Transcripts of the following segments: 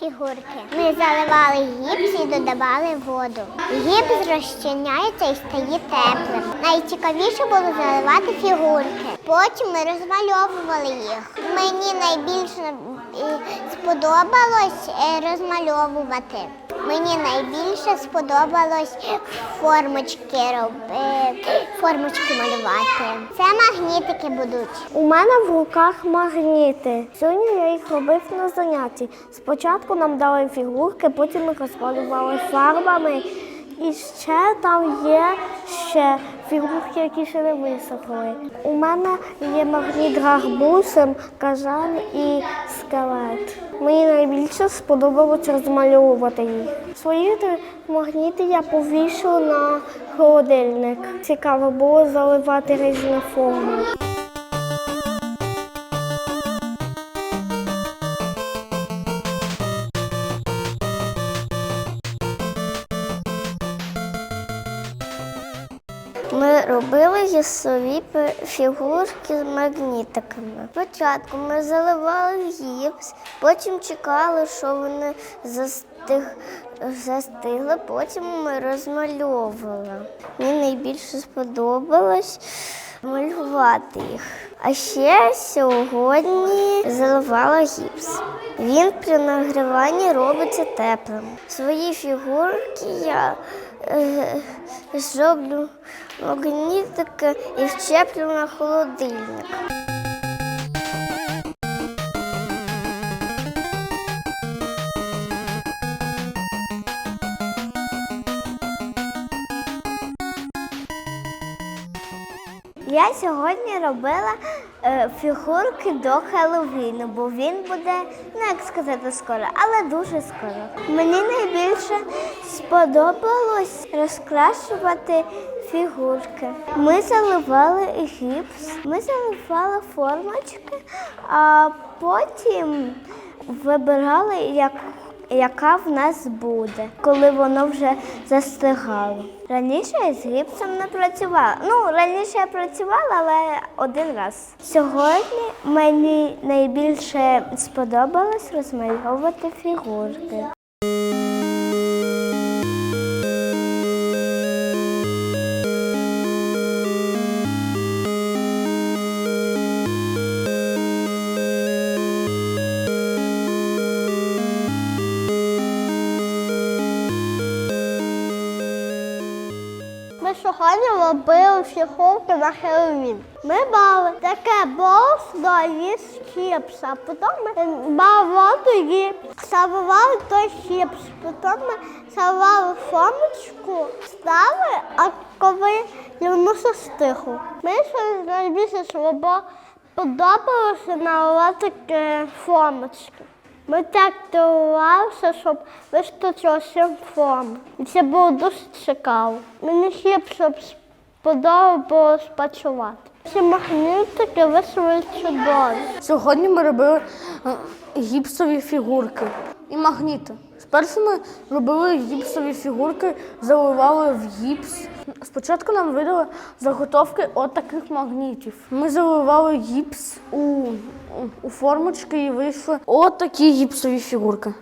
Фігурки. Ми заливали гіпс і додавали воду. Гіпс розчиняється і стає теплим. Найцікавіше було заливати фігурки. Потім ми розмальовували їх. Мені найбільше е, сподобалось е, розмальовувати. Мені найбільше сподобалось формочки робити, формочки малювати. Це магнітики будуть. У мене в руках магніти. Сьогодні я їх робив на занятті. Спочатку нам дали фігурки, потім ми розмалювали фарбами. І ще там є ще фігурки, які ще не висохли. У мене є магніт гарбузем, кажан і скелет. Мені найбільше сподобалось розмальовувати їх. Свої магніти я повішу на холодильник. Цікаво було заливати різні форми. Робили фігурки з магнітиками. Спочатку ми заливали гіпс, потім чекали, що вони застиг... застигли, потім ми розмальовували. Мені найбільше сподобалось малювати їх. А ще сьогодні заливала гіпс. Він при нагріванні робиться теплим. Свої фігурки я е, зроблю магнітики і вчеплю холодильник. Я сьогодні робила фігурки до Хеллоуіну, бо він буде, ну як сказати, скоро, але дуже скоро. Мені найбільше сподобалось розкрашувати фігурки. Ми заливали гіпс, ми заливали формочки, а потім вибирали, як яка в нас буде, коли воно вже застигало. Раніше я з гіпсом не працювала. Ну, раніше я працювала, але один раз. Сьогодні мені найбільше сподобалось розмальовувати фігурки. Ми сьогодні робили на Хеллоуін. Ми брали таке боус із чіпса, потім брали воду і заливали той чіпс, потім ми заливали формочку, стали, а коли воно застигло. Ми ще найбільше слабо подобалося наливати е, формочки. Ми так дивувалися, щоб вистачило форм. І це було дуже цікаво. Мені ще б щоб сподобалось працювати. Ці магнітики вийшли чудові. Сьогодні ми робили е, гіпсові фігурки і магніти. Спершу ми робили гіпсові фігурки, заливали в гіпс. Спочатку нам видали заготовки от таких магнітів. Ми заливали гіпс у, у, формочки і вийшли от такі гіпсові фігурки.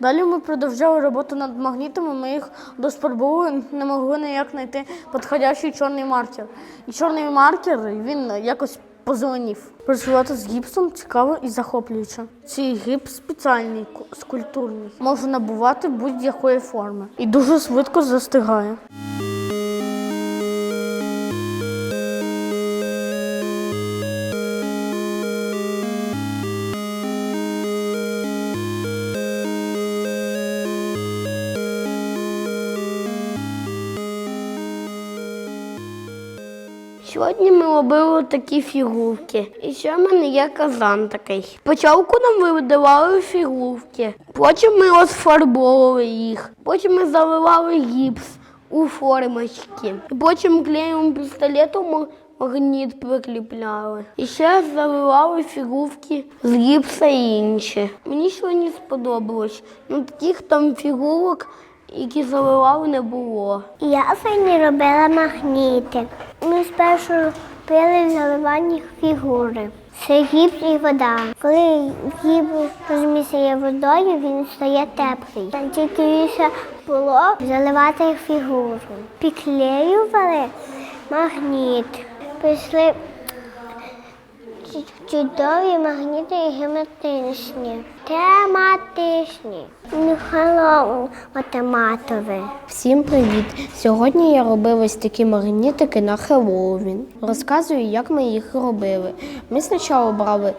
Далі ми продовжали роботу над магнітами, ми їх доспробували, не могли ніяк знайти підходящий чорний маркер. І чорний маркер він якось позеленів. Працювати з гіпсом цікаво і захоплююче. Цей гіпс спеціальний, скульптурний. Може набувати будь-якої форми і дуже швидко застигає. Сьогодні ми робили такі фігурки. І ще в мене є казан такий. Спочатку нам видавали фігурки, потім ми розфарбовували їх, потім ми заливали гіпс у формочки. І потім клеєм пістолетом магніт прикріпляли. І ще заливали фігурки з гіпса і інші. Мені сьогодні сподобалось. Ну таких там фігурок, які заливали, не було. Я сьогодні робила магніти. Ми спершу пили заливані фігури. Це гіпс і вода. Коли гіб розмісяє водою, він стає теплий. Найцікавіше було заливати фігуру. Підклеювали магніт. Пішли чудові магніти геометричні. Тематичні. Михайло математове. Всім привіт! Сьогодні я робив ось такі магнітики на Хеллоуін. Розказую, як ми їх робили. Ми спочатку брали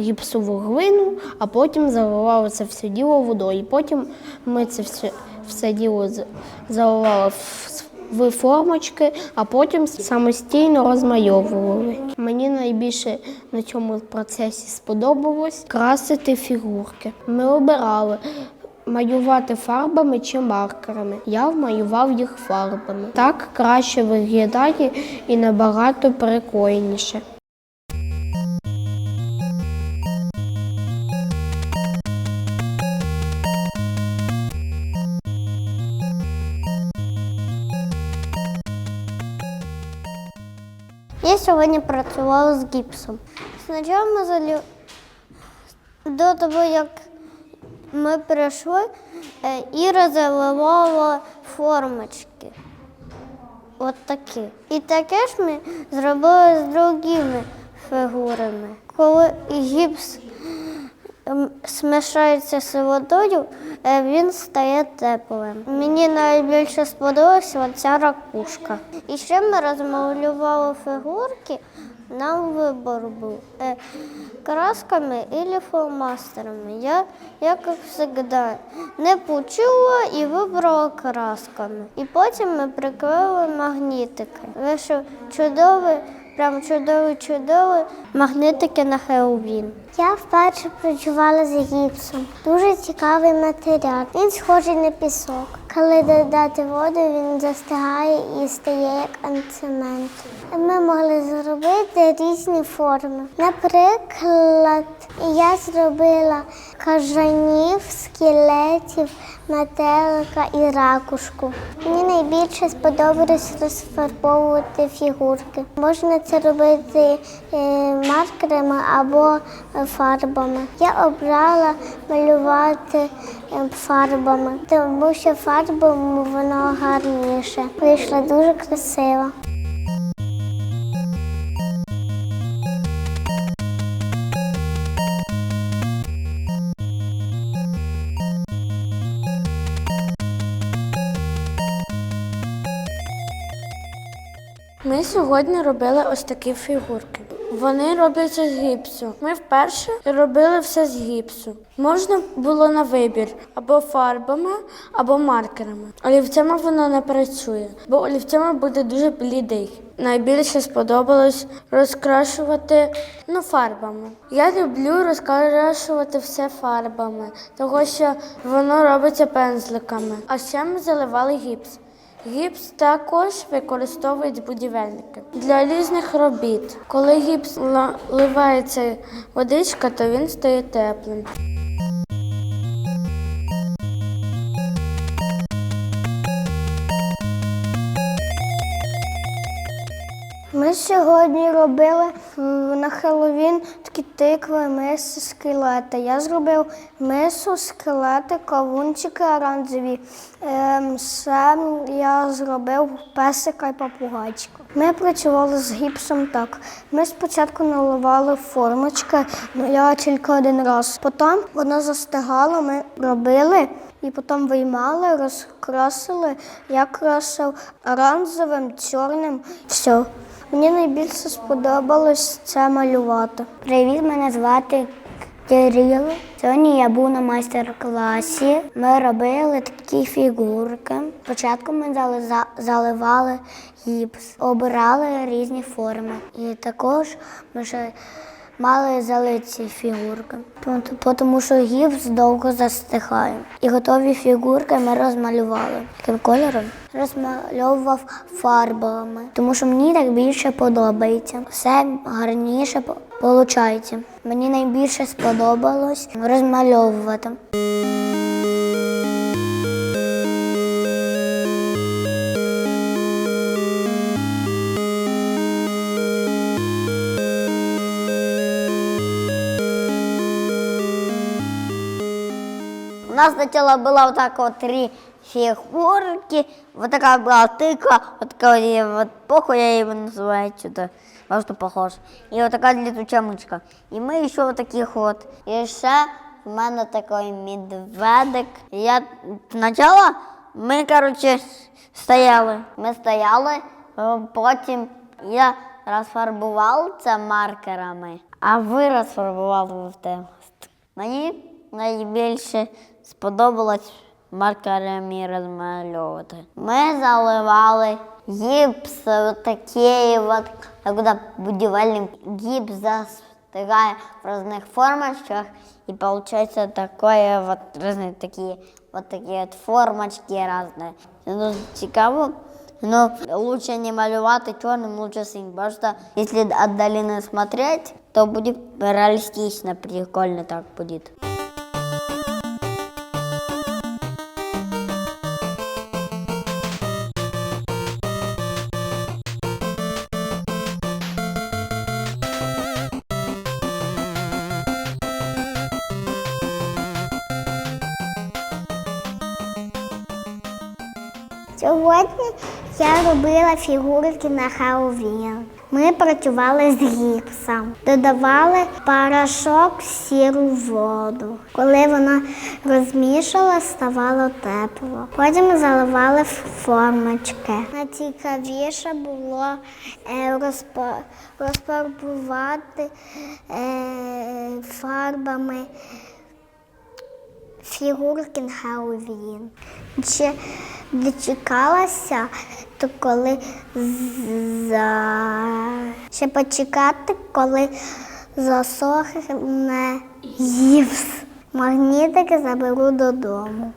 гіпсову глину, а потім заливали це все діло водою. Потім ми це все, все діло заливали в в формочки, а потім самостійно розмальовували. Мені найбільше на цьому процесі сподобалось красити фігурки. Ми обирали малювати фарбами чи маркерами. Я вмалював їх фарбами. Так краще виглядає і набагато прикольніше. Сьогодні працювала з гіпсом. Спочатку ми залю... до того, як ми прийшли, і Іра заливала формочки. От такі. І таке ж ми зробили з другими фігурами. Коли гіпс смішається з водою, е, він стає теплим. Мені найбільше сподобалася ця ракушка. І ще ми розмалювали фігурки. Нам вибор був е, красками або фломастерами. Я, як завжди, не почула і вибрала красками. І потім ми приклеїли магнітики. Вийшов чудовий, прям чудовий магнітики на Хеллоуін. Я вперше працювала з гіпсом. Дуже цікавий матеріал. Він схожий на пісок. Коли додати воду, він застигає і стає як анцемент. Ми могли зробити різні форми. Наприклад, я зробила кажанів, скелетів, метелика і ракушку. Мені найбільше сподобалось розфарбовувати фігурки. Можна це робити е, маркерами або фарбами. Я обрала малювати фарбами, тому що фарбами воно гарніше. Вийшло дуже красиво. Ми сьогодні робили ось такі фігурки. Вони робляться з гіпсу. Ми вперше робили все з гіпсу. Можна було на вибір або фарбами, або маркерами. Олівцями воно не працює, бо олівцями буде дуже блідий. Найбільше сподобалось розкрашувати ну, фарбами. Я люблю розкрашувати все фарбами, тому що воно робиться пензликами. А ще ми заливали гіпс. Гіпс також використовують будівельники для різних робіт. Коли гіпс ливається водичка, то він стає теплим. Ми сьогодні робили на Хеллоуін такі тикви, миси, скелети. Я зробив мису, скелети, кавунчики оранжеві. Ем, Сам я зробив песика і попугайчика. Ми працювали з гіпсом так. Ми спочатку наливали формочки, ну я тільки один раз. Потім воно застигало, ми робили. І потім виймали, розкрасили. Я красив оранжевим, чорним. Все. Мені найбільше сподобалось це малювати. Привіт, мене звати Кирил. Сьогодні я був на майстер-класі. Ми робили такі фігурки. Спочатку ми зали- заливали гіпс, обирали різні форми. І також ми ще мали залити фігурки, тому що гіпс довго застихає. І готові фігурки ми розмалювали. Яким кольором? Розмальовував фарбами, тому що мені так більше подобається. Все гарніше виходить. Мені найбільше сподобалось розмальовувати. нас сначала было вот так вот три фигурки, вот такая была тыква, вот такая вот, я- вот похуй я его называю что-то, во что похож. И вот такая летучая мышка. И мы еще вот таких вот. И ще в мене такий медведик. Я спочатку ми, коротше, стояли. Ми стояли, е, потім я розфарбував це маркерами, а ви розфарбували в темст. Мені найбільше сподобалось маркерами розмальовувати. Ми заливали гіпс, от такий от, як буде будівельний гіпс застигає в різних формочках, і виходить таке вот різні такі, вот такі от формочки різні. Ну, цікаво. Но лучше не малювати чорним, лучше синим, потому что если отдаленно смотреть, то будет реалистично, прикольно так будет. Сьогодні я робила фігурки на Хеллоуін. Ми працювали з гіпсом, додавали порошок в сіру воду. Коли вона розмішала, ставало тепло. Потім заливали формочки. Найцікавіше було е, розпа- розфарбувати е, фарбами фігурки на Хеллоуін. Ще дочекалася, то коли за... ще почекати, коли засохне гіпс. Магнітики заберу додому.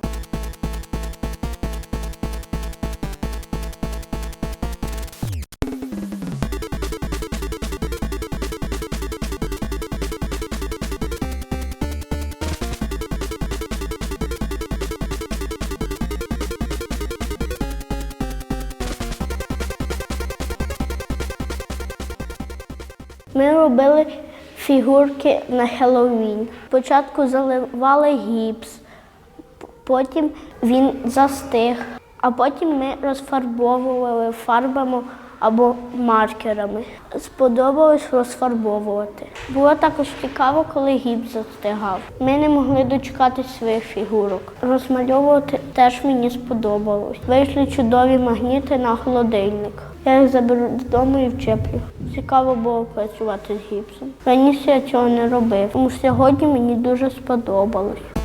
Ми робили фігурки на Хеллоуін. Спочатку заливали гіпс, потім він застиг, а потім ми розфарбовували фарбами або маркерами. Сподобалось розфарбовувати. Було також цікаво, коли гіпс застигав. Ми не могли дочекати своїх фігурок. Розмальовувати теж мені сподобалось. Вийшли чудові магніти на холодильник. Я їх заберу додому і вчеплю. Цікаво було працювати з гіпсом. Раніше я цього не робив, тому сьогодні мені дуже сподобалось.